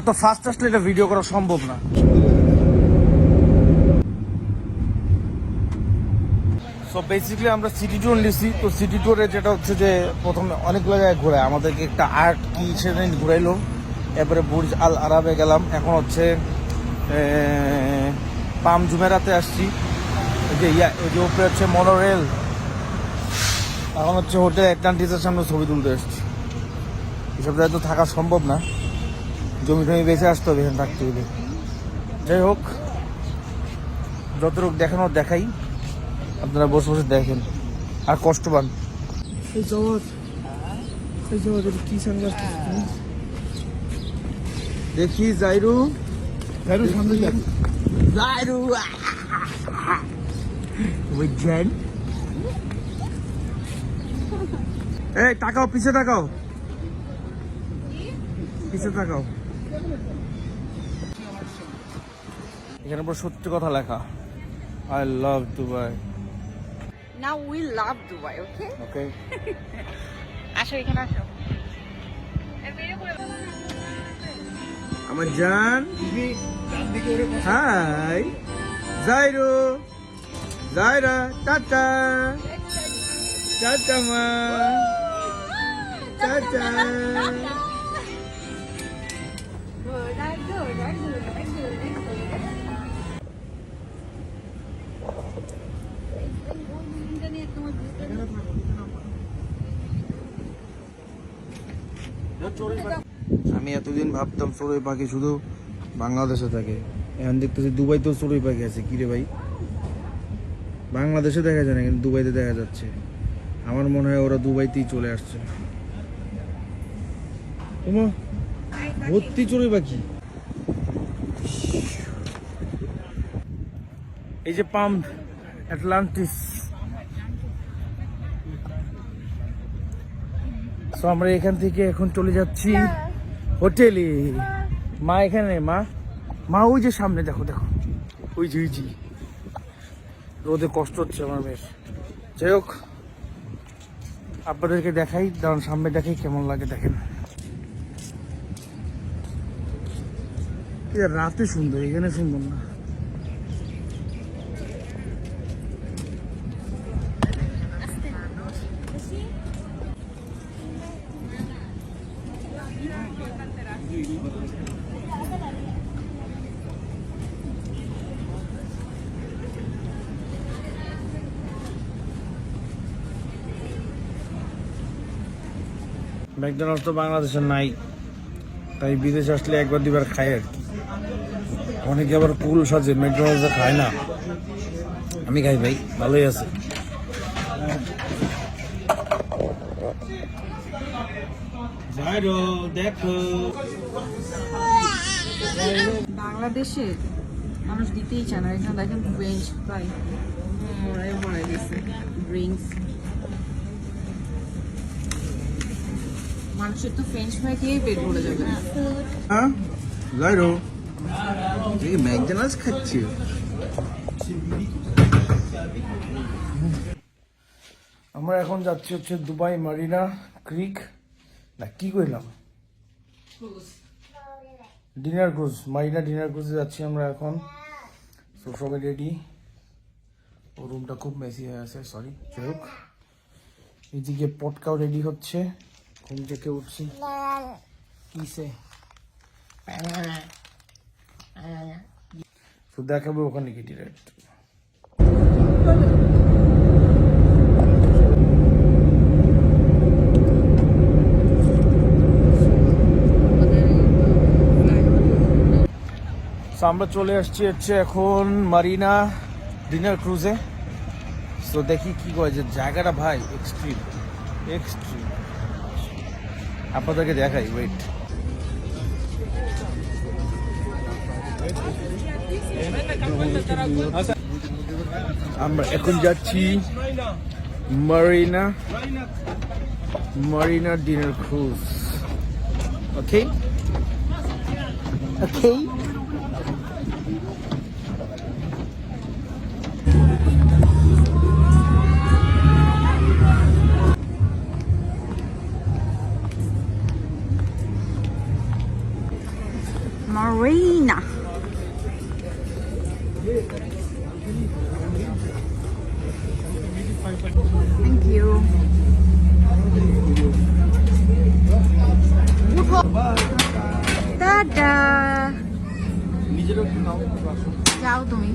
এত ফাস্ট আসলে এটা ভিডিও করা সম্ভব না। সো বেসিক্যালি আমরা সিটি ট্যুর নিয়েছি তো সিটি ট্যুরে যেটা হচ্ছে যে প্রথমে অনেকগুলো জায়গায় ঘোরায় আমাদেরকে একটা আর্ট কি সেটা নিয়ে ঘুরাইলো। এরপরে বুর্জ আল আরাবে গেলাম। এখন হচ্ছে পাম জুমেরাতে আসছি। যে, ইয়া ওই যে উপরে হচ্ছে মনোরেল এখন হচ্ছে হোটেল অ্যাটলান্টিসের সামনে ছবি তুলতে এসছি। এসব জায়গায় তো থাকা সম্ভব না। জমি টমি বেঁচে আসতে হবে এখানে থাকতে হলে। যাই হোক যতটুকু দেখানোর দেখাই। আপনারা বসে বসে দেখেন। আর কষ্ট পান। এই জগৎ এই জগৎ কি দেখি জাইরু। জানো সামনে জাইরু বুঝছেন এই তাকাও পিছে তাকাও। পিছে তাকাও। এখানে পুরো সত্যি কথা লেখা। I love Dubai Now we love Dubai, okay? Okay আসো এখানে আসো। আমার জান। Hi Zairo Zaira tata tata মা টাটা আমি এতদিন ভাবতাম চড়ুই পাখি শুধু বাংলাদেশে থাকে। এখন দেখতেছি দুবাইতেও চড়ুই পাখি আছে। কিরে ভাই? বাংলাদেশে দেখা যায় না কিন্তু দুবাইতে দেখা যাচ্ছে। আমার মনে হয় ওরা দুবাইতেই চলে আসছে। ওমা, ভর্তি চড়ুই পাখি। এই যে পাম্প অ্যাটলান্টিস তো আমরা এখান থেকে এখন চলে যাচ্ছি হোটেলে। মা এখানে মা। মা, ওই যে সামনে, দেখো দেখো। ওই যে ওই যে। রোদে কষ্ট হচ্ছে আমার বেশ। যাই হোক, আপনাদেরকে দেখাই, দাঁড়ান, সামনে দেখাই কেমন লাগে, দেখেন। রাতে সুন্দর, এখানে সুন্দর না। ম্যাকডোনাল্ডস তো বাংলাদেশে নাই। তাই বিদেশে আসলে একবার দুবার খাই আর কি। অনেকে আবার কুল সাজে ম্যাকডোনাল্ডসে খায় না। আমি খাই ভাই ভালোই আছে। দেখো। বাংলাদেশে মানুষ দিতেই চায় না। এখানে দেখেন বেঞ্চ প্রায় মরাই মরাই গেছে ড্রিঙ্কস মানুষের তো ফ্রেঞ্চ ফ্রাই খেয়েই পেট ভরে যাবে। হ্যাঁ? গাইরো এই ম্যাকডোনাল্ডস খাচ্ছি। আমরা এখন যাচ্ছি হচ্ছে দুবাই মারিনা ক্রিক। না কি কইলাম? ডিনার ক্রুজ মারিনা ডিনার ক্রুজে যাচ্ছি আমরা এখন। তো সবাই রেডি ও রুমটা খুব মেসি হয়ে আছে সরি যাই হোক। এইদিকে পটকাও রেডি হচ্ছে। ঘুম থেকে উঠছি। কিসে? তো দেখাবো ওখানে কি ডিরেক্ট আমরা চলে আসছি হচ্ছে এখন মারিনা ডিনার ক্রুজে তো দেখি কি করে যে জায়গাটা ভাই এক্সট্রিম এক্সট্রিম আপনাদেরকে দেখাই ওয়েট আমরা এখন যাচ্ছি marina marina dinner cruise. Okay okay Thank you. উঠো টাটা নিজেরও একটু নাও যাও তুমি